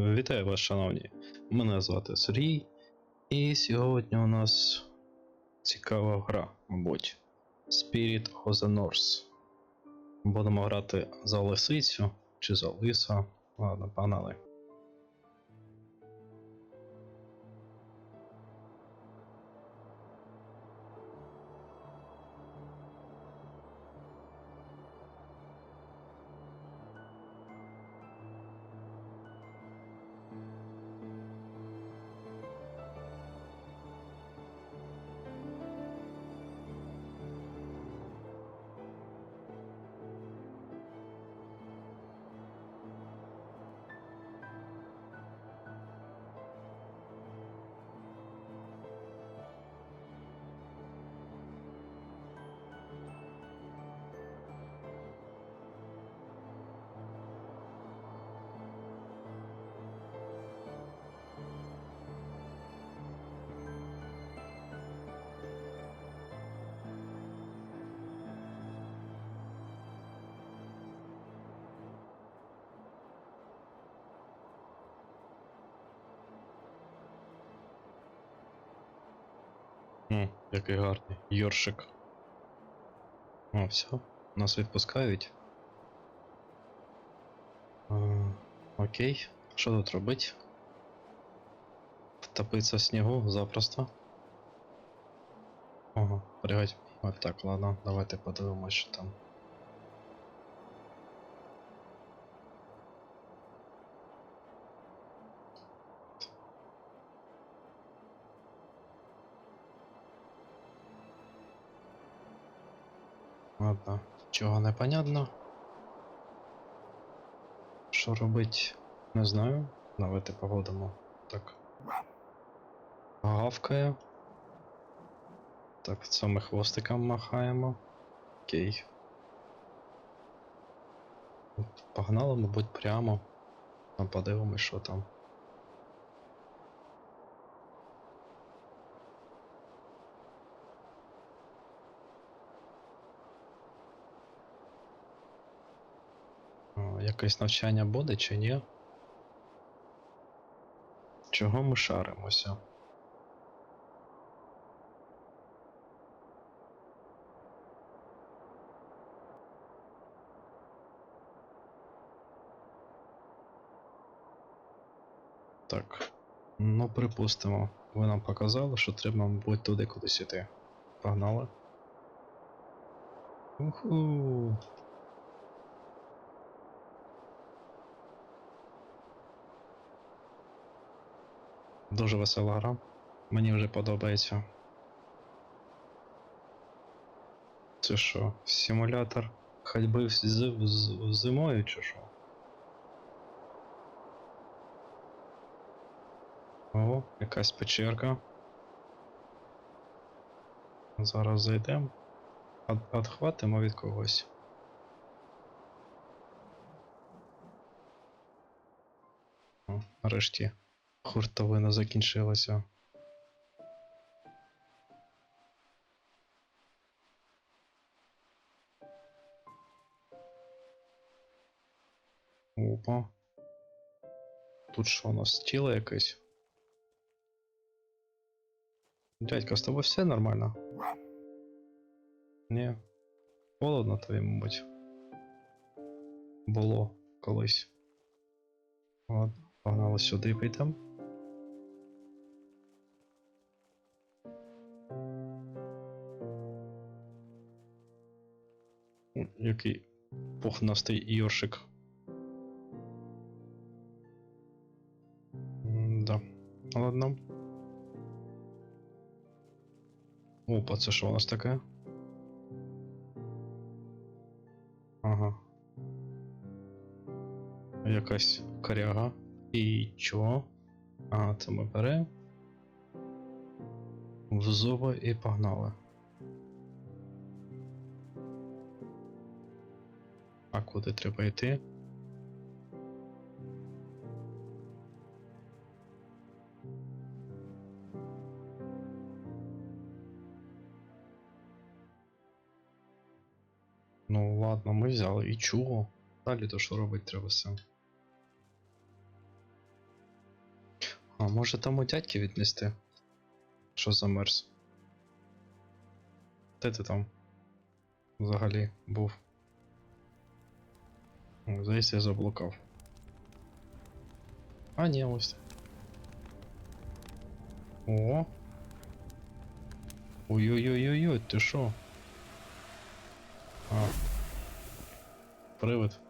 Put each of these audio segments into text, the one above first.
Вітаю вас, шановні. Мене звати Сергій, і сьогодні у нас цікава гра, мабуть. Spirit of the North. Будемо грати за лисицю чи за лиса. Ладно, погнали. М, який гарний. Йоршик. О, все. Нас відпускають. А, окей. Що тут робить? Втопиться в снігу запросто. Ага, пригать. От так, ладно, давайте подивимось, що там. Ладно, чого не понятно. Що робить, не знаю. Давайте погодимо. Так. Гавкає. Так, це ми хвостиком махаємо. Окей. Погнали, мабуть, прямо. Подивимось, що там. О, якесь навчання буде чи ні? Чого ми шаримося? Так. Ну, припустимо. Ви нам показали, що треба, мабуть, туди кудись іти. Погнали. Уху. Дуже весела гра. Мені вже подобається. Це що, симулятор ходьби з, з, зимою чи що? О, якась печерка. Зараз зайдемо. Отхватимо від когось. Нарешті хуртовина закінчилася. Опа. Тут що у нас тіло якесь? Дядька, з тобою все нормально? Ні. Холодно тобі, мабуть. Було колись. Ладно, погнали сюди підемо. Який пухнастий йоршик. Да. Ладно. Опа, це що у нас таке? Ага. Якась коряга. І чого? Ага, це ми беремо. В зуби і погнали. А куди треба йти? Ну ладно, ми взяли. І чого? Далі то що робити треба все. А може там у дядьки віднести? Що замерз? Де ти там? Взагалі був. Здається, я заблукав. А, ні, ось. О. Ой-ой-ой-ой-ой, ти що? А. Привид.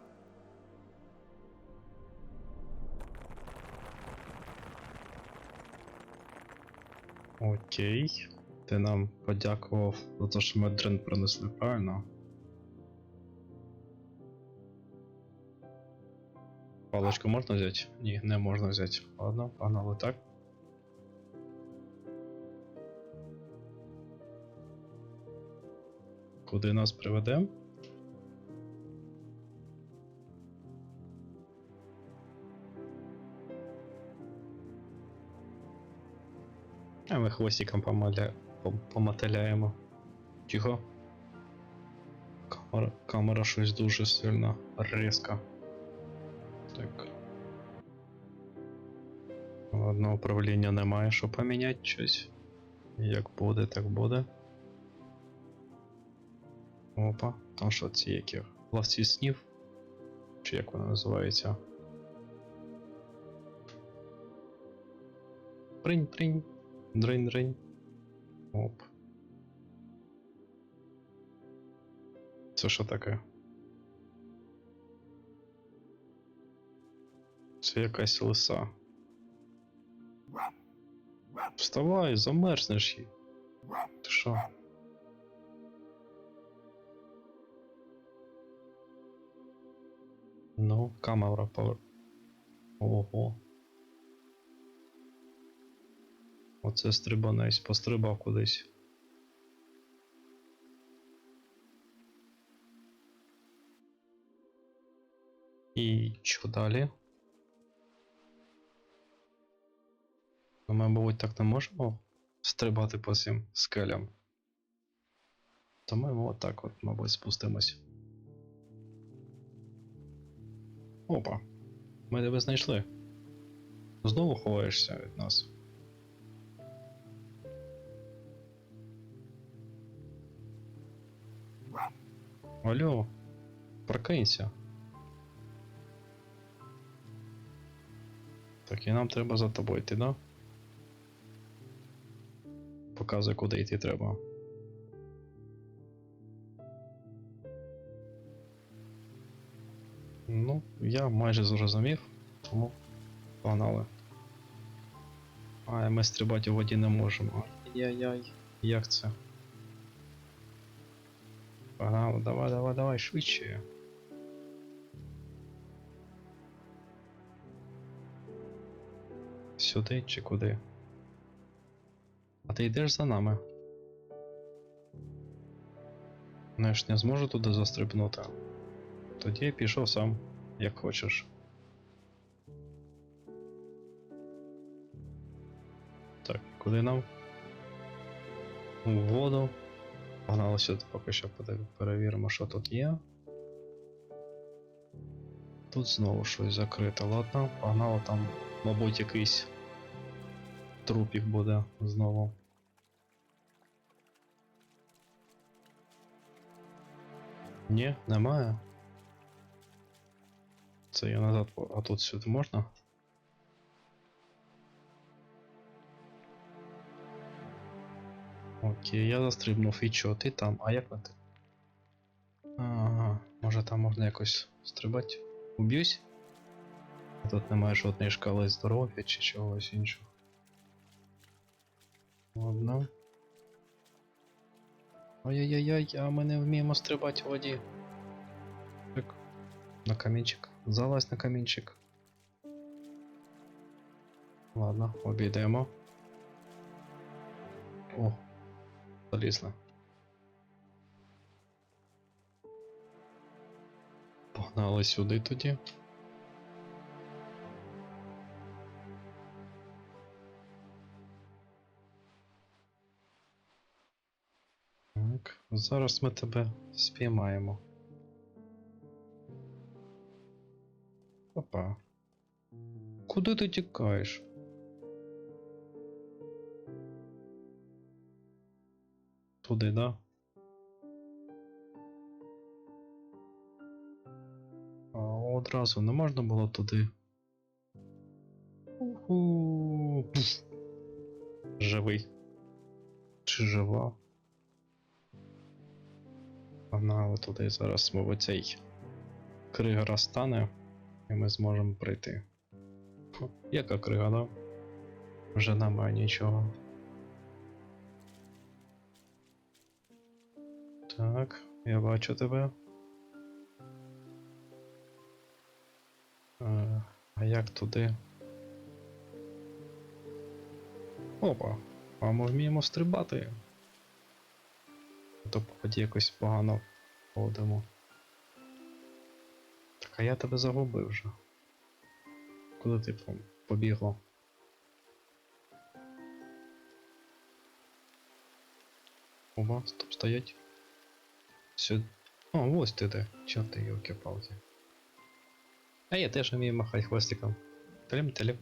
Окей. Ти нам подякував за те, що ми дрен принесли, правильно? Палочку можна взяти? Ні, не можна взяти. Ладно, погнали так. Куди нас приведе? А ми хвостиком помаля... пом- помотиляємо. Тихо. Камера, камера щось дуже сильно різко. Так. Ладно, управління немає, що поміняти щось. Як буде, так буде. Опа, там що ці які? Власті снів? Чи як вона називається? Принь, принь. Дринь, дринь. Оп. Це що таке? Це якась лиса. Вставай, замерзнеш їй. Ти що? Ну, камера повер. Ого. Оце стрибанець, пострибав кудись. І що далі? Ну, ми, мабуть, так не можемо стрибати по цим скелям. То ми отак от, мабуть, спустимось. Опа. Ми тебе знайшли. Знову ховаєшся від нас. Алло, прокинься. Так, і нам треба за тобою йти, да? Показуй, куди йти треба. Ну, я майже зрозумів, тому погнали. А, ми стрибати у воді не можемо. Яй-яй. Як це? Погнали, давай, давай, давай, швидше. Сюди чи куди? А ти йдеш за нами? Ну я ж не зможу туди застрибнути. Тоді пішов сам, як хочеш. Так, куди нам? У воду. Погнали сюди, поки що перевіримо, що тут є. Тут знову щось закрите. Ладно, погнало там, мабуть, якийсь трупік буде знову. Ні, немає. Це я назад, а тут сюди можна? Окей, я застрибнув і чо, ти там, а як на ти? Ага, може там можна якось стрибати? Уб'юсь? Тут немає жодної шкали здоров'я чи чогось іншого. Ладно. Ой-ой-ой, а ми не вміємо стрибати в воді. Так. На камінчик. Залазь на камінчик. Ладно, обійдемо. О, залізла. Погнали сюди тоді. Зараз ми тебе спіймаємо. Опа. Куди ти тікаєш? Туди, да? А Одразу не можна було туди. Уху. Живий. Чи жива? Погнали туди зараз ми в оцей крига розтане, і ми зможемо прийти. Яка крига, да? Вже немає нічого. Так, я бачу тебе. Е, А як туди? Опа, а ми вміємо стрибати. То поході якось погано ходимо. Так, а я тебе загубив вже. Куди ти по- побігла? Оба, стоп, стоять. Сюди. О, ось ти де. Чо ти, йоки палки А я теж вмію махати хвостиком. Телем телем.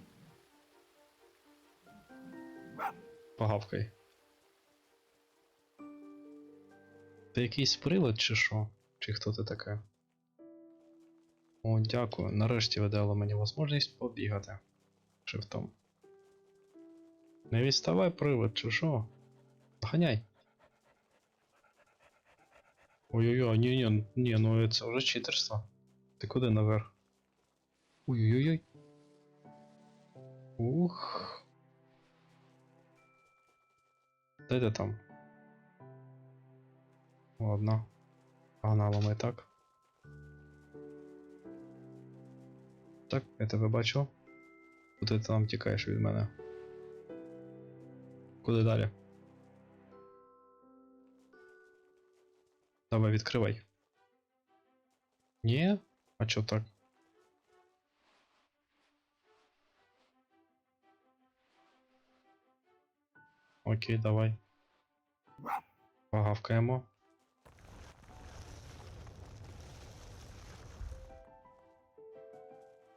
Погавкай. Ти якийсь привод чи що? Чи хто ти таке? О, дякую. Нарешті ви дали мені можливість побігати. Шифтом. Не відставай привод, чи що? Ганяй. Ой-ой-ой, ні, ні, ні, ну це вже читерство. Ти куди наверх? Ой-ой-ой. Ух. Де ти там? Ладно. Погнали ми так. Так, я тебе бачу. Куди ти там тікаєш від мене? Куди далі? Давай, відкривай. Ні? А чо так? Окей, давай. Погавкаємо.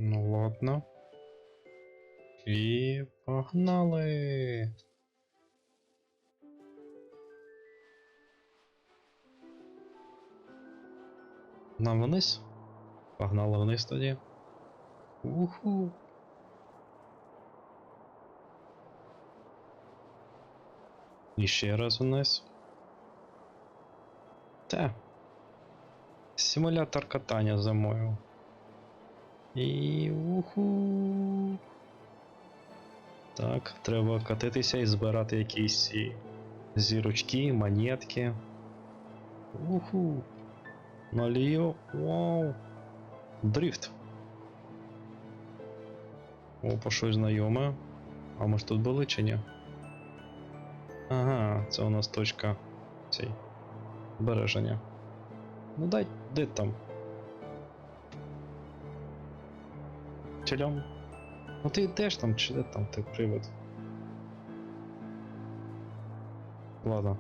Ну ладно. І погнали. Нам вниз? Погнали вниз тоді. Уху. І ще раз вниз. Та. Симулятор катання зимою. І уху. Так, треба катитися і збирати якісь зірочки, монетки. Уху. Наліво. Вау. Дрифт. Опа, щось знайоме. А ми ж тут були чи ні? Ага, це у нас точка цей. Збереження. Ну дай, де там? Челям. Ну ти йдеш там, чи де там ти привид? Ладно.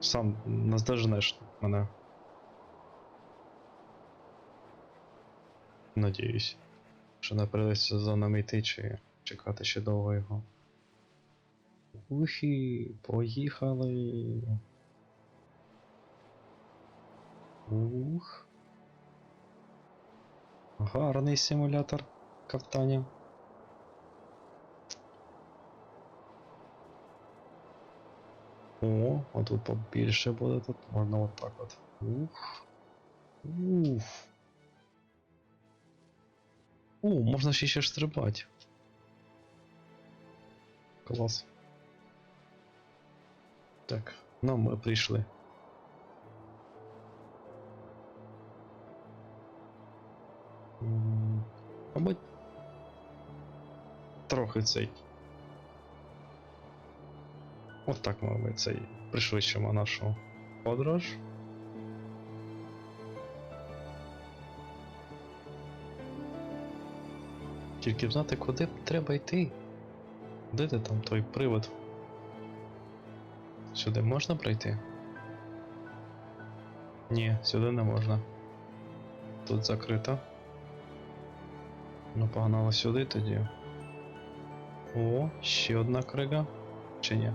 Сам наздоженеш мене. Надіюсь. Що не придеться за нами йти чи чекати ще довго його. Ухі, поїхали. Ух. Гарний симулятор катання. О, а тут побільше буде, тут можна отак от. Ух. Уф. О, можна ще ще стрибати. Клас. Так, ну ми прийшли. М, Мабуть. Трохи цей. От так ми цей пришвидшимо нашу подорож. Тільки б знати, куди треба йти. Де ти там той привод? Сюди можна пройти? Ні, сюди не можна. Тут закрито. Ну, погнали сюди тоді. О, ще одна крига. Чи ні?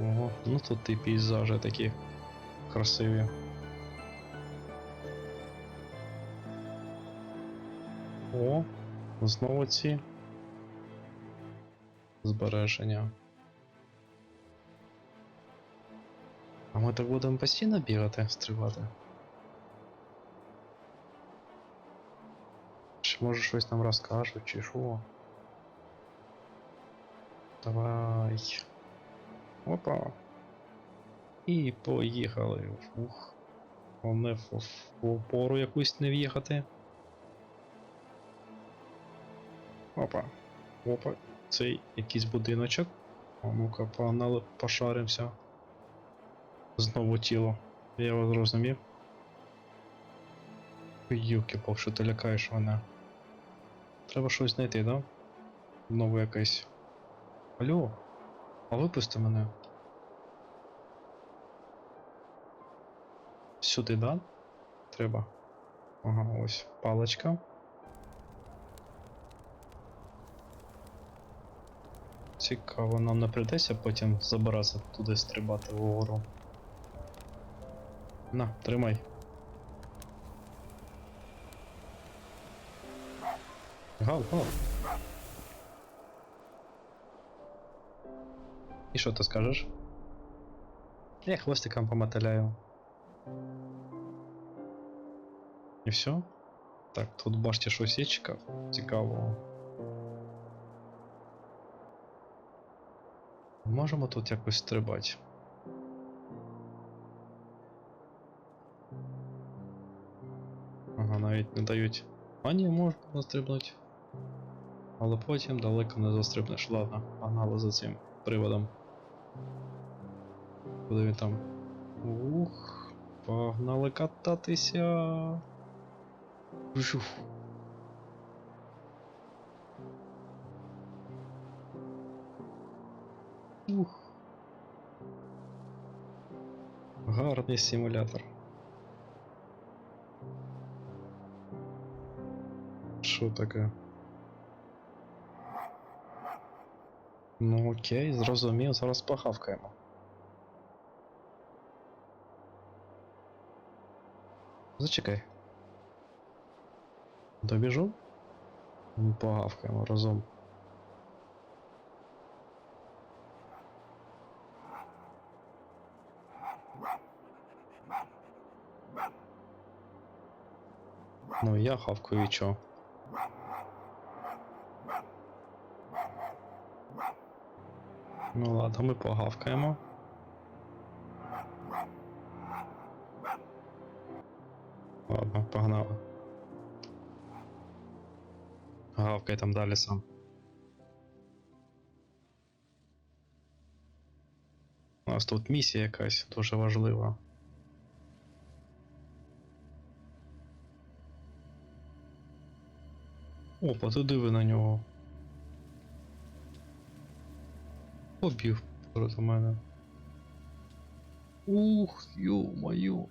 Ого, ну тут і пейзажі такі красиві. О, знову ці збереження. А ми так будемо постійно бігати, стрибати. Може щось нам розкажуть, чи що? Давай. Опа. І поїхали. Фух. Головне в, в опору якусь не в'їхати. Опа. Опа. Цей якийсь будиночок. А ну-ка, погнали, пошаримося. Знову тіло. Я його зрозумів. Юки, що ти лякаєш мене. Треба щось знайти, да? Знову якесь. Алло? А випусти мене. Сюди, да? Треба. Ага, ось паличка. Цікаво, нам не прийдеться потім забиратися туди стрибати вгору. На, тримай. Гав, гав. І що ти скажеш? Я хвостиком помотиляю. І все? Так, тут бачите щось є чекав. Цікавого. Можемо тут якось стрибати. Ага, навіть не дають. А ні, можна застрибнути. Але потім далеко не застрибнеш. Ладно, погнали за цим приводом. Куди він там? Ух, погнали кататися. Жух. Ух. Гарний симулятор. Що таке? Ну окей, зрозумів, зараз похавкаємо. Зачекай. Добіжу? Погавкаємо разом. Ну я хавкаю і чо? Ну ладно, ми погавкаємо. Ладно, погнали. Гавкай там далі сам. У нас тут місія якась дуже важлива. Опа, ти диви на нього. Побіг проти мене. Ух, ё-моё.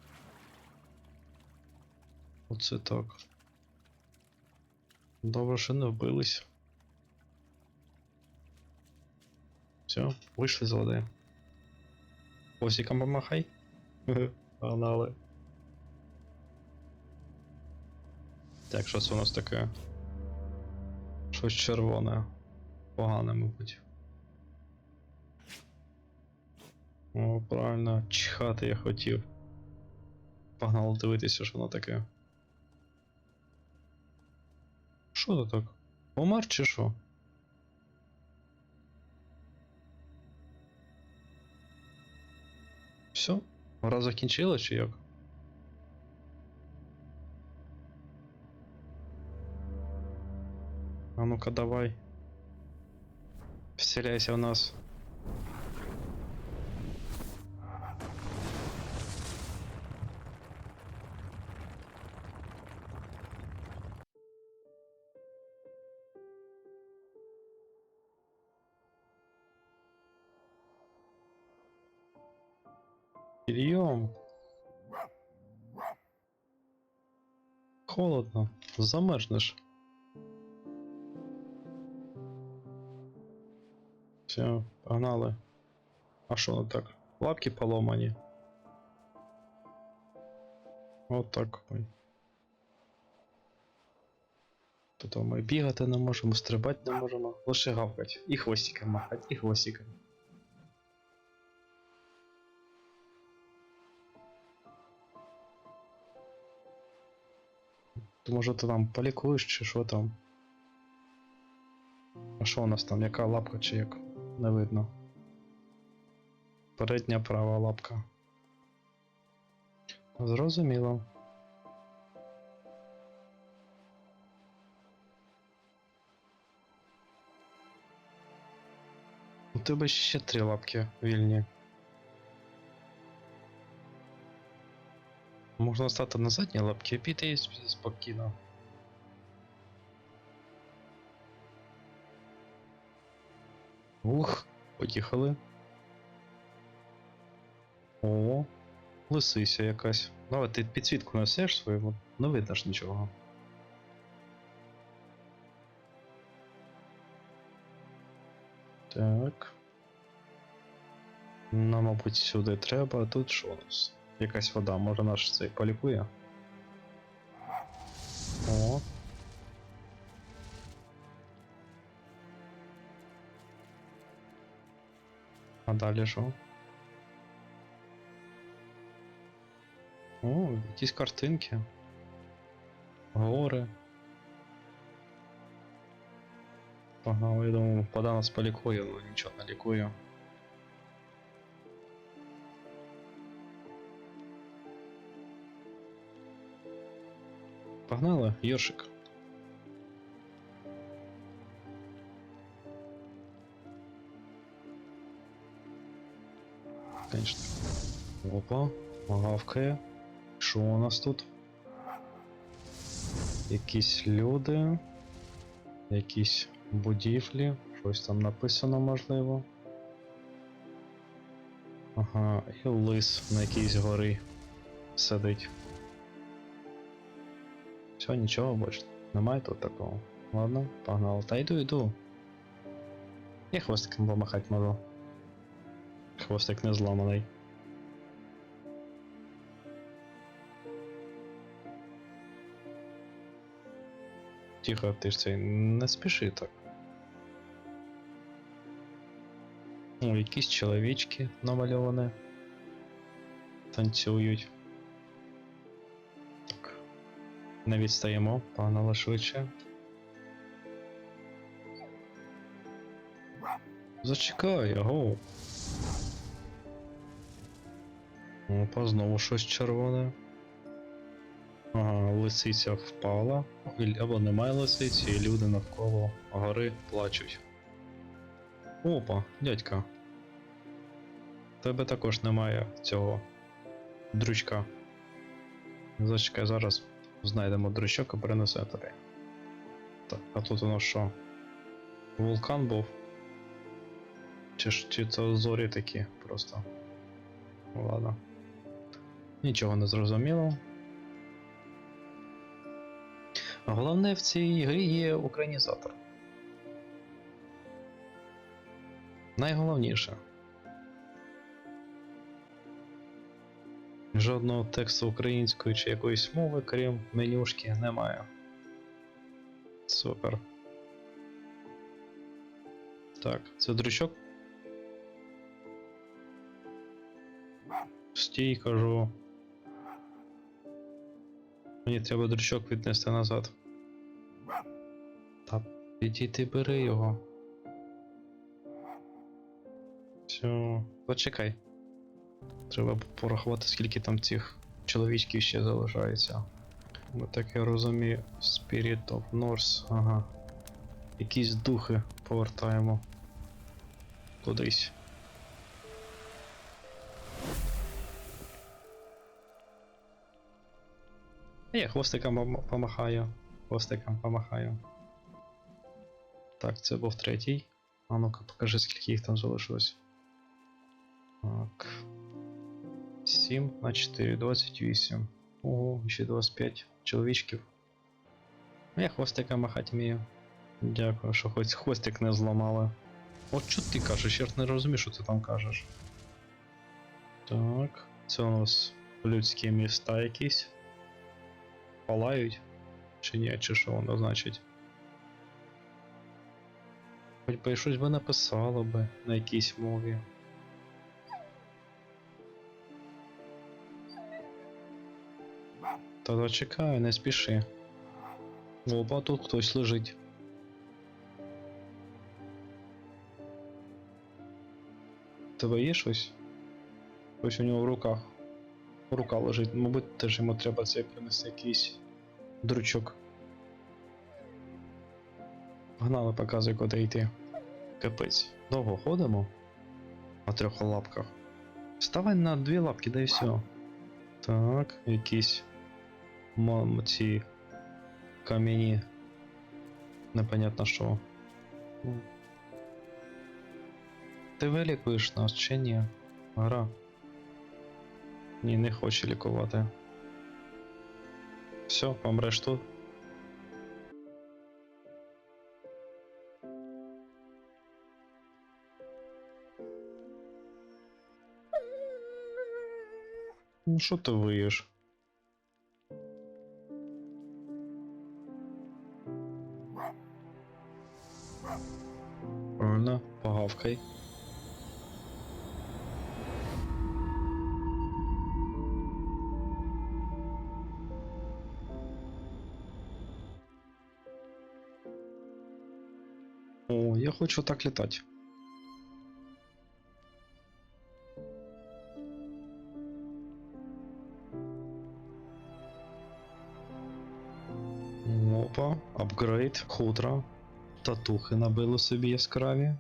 Оце так. Добре, що не вбились. Все, вийшли з води. Осіком помахай. Погнали. Так, що це у нас таке? Щось червоне. Погане, мабуть. О, правильно, чхати я хотів. Погнали дивитися, що воно таке. Що це так? Помер чи що? Все? Гра закінчила чи як? А ну-ка давай. Вселяйся в нас. Підйом. Холодно, замерзнеш. Все, погнали. А що не так? Лапки поломані. От так. ой. Тут ми бігати не можемо, стрибати не можемо, лише гавкати. І хвостиком махати, і хвостиком. То може ти там полікуєш чи що там? А що у нас там? Яка лапка чи як? Не видно. Передня права лапка. Зрозуміло. У тебе ще три лапки вільні. Можна стати на задні лапки і піти спокійно. Ух, поїхали. О, лисися якась. Давай ти підсвітку несеш свою, не видно ж нічого. Так. Нам, мабуть, сюди треба, а тут що у нас? Якась вода, може наш цей полікує? О. А далі що? О, якісь картинки. Гори. Погнали, я думаю, вода нас полікує, але нічого не лікує. Погнали, Йоршик. Конечно. Опа, гавкає. Що у нас тут? Якісь люди. Якісь будівлі. Щось там написано можливо. Ага, і лис на якійсь горі сидить. Все, нічого більше. Немає тут такого. Ладно, погнали. Та йду, йду. Я хвостиком помахати можу. Хвостик не зламаний. Тихо, ти ж цей не спіши так. О, якісь чоловічки намальовані. Танцюють. Не відстаємо, погнали швидше. Зачекай, аго. Опа, знову щось червоне. Ага, лисиця впала. Або немає лисиці, і люди навколо гори плачуть. Опа, дядька. Тебе також немає цього дручка. Зачекай, зараз знайдемо дручок і перенесемо тобі. Так, а тут у нас що? Вулкан був? Чи, чи це зорі такі просто? Ладно. Нічого не зрозуміло. Головне в цій грі є українізатор. Найголовніше. Жодного тексту української чи якоїсь мови, крім менюшки, немає. Супер. Так, це дрючок. Стій, кажу. Мені треба дрючок віднести назад. Та підійди бери його. Все, почекай. Треба порахувати, скільки там цих чоловічків ще залишається. Бо так я розумію, Spirit of North, ага. Якісь духи повертаємо. Кудись. Я хвостиком помахаю. Хвостиком помахаю. Так, це був третій. А ну-ка, покажи, скільки їх там залишилось. Так. 7 на 4, 28. Ого, ще 25 чоловічків. Я хвостиком махати вмію. Дякую, що хоч хвостик не зламали. От що ти кажеш, я ж не розумію, що ти там кажеш. Так, це у нас людські міста якісь. Палають? Чи ні, чи що воно значить? Хоч би щось би написало би на якійсь мові. Та зачекай, не спіши. Опа, тут хтось лежить. Тебе є щось? Ось у нього в руках. Рука лежить. Мабуть, теж йому треба це принести якийсь дручок. Погнали, показуй, куди йти. Капець. Довго ходимо? На трьох лапках. Вставай на дві лапки, да і все. Так, якісь м- ці кам'яні. Непонятно що. Ти вилікуєш нас чи ні? Гра. Ні, не хоче лікувати. Все, помреш тут. Ну що ти виєш? Правильно. О, я хочу так летать. Опа, апгрейд, хутра. Татухи набили собі яскраві.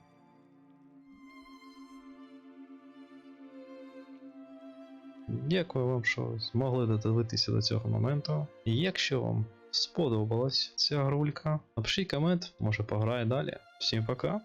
Дякую вам, що змогли додивитися до цього моменту. І якщо вам сподобалась ця грулька, напишіть комент, може пограє далі. Всім пока.